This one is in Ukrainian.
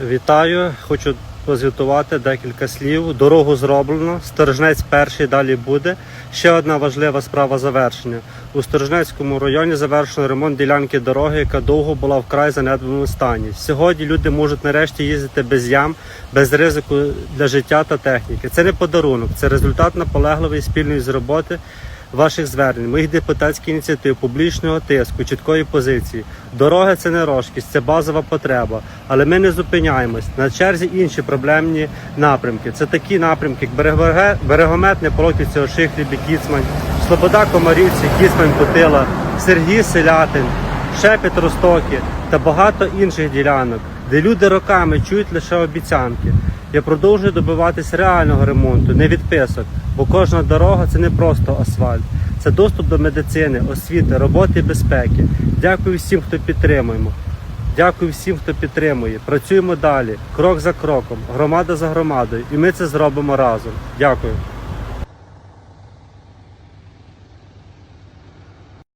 Вітаю, хочу позвітувати декілька слів. Дорогу зроблено. Сторожнець перший далі буде. Ще одна важлива справа завершення. У Сторожнецькому районі завершено ремонт ділянки дороги, яка довго була вкрай занедбаному стані. Сьогодні люди можуть нарешті їздити без ям, без ризику для життя та техніки. Це не подарунок, це результат наполегливої спільної з роботи ваших звернень, моїх депутатських ініціатив, публічного тиску, чіткої позиції. Дороги це не розкість, це базова потреба. Але ми не зупиняємось. На черзі інші проблемні напрямки. Це такі напрямки, як Берегове- Берегометне, Проківця, Шихлібі, Кіцмань, Слобода Комарівці, Кіцмань, Путила, Сергій Селятин, Шепіт Ростоки та багато інших ділянок, де люди роками чують лише обіцянки. Я продовжую добиватись реального ремонту, не відписок, бо кожна дорога це не просто асфальт, це доступ до медицини, освіти, роботи і безпеки. Дякую всім, хто підтримуємо. Дякую всім, хто підтримує. Працюємо далі, крок за кроком, громада за громадою, і ми це зробимо разом. Дякую.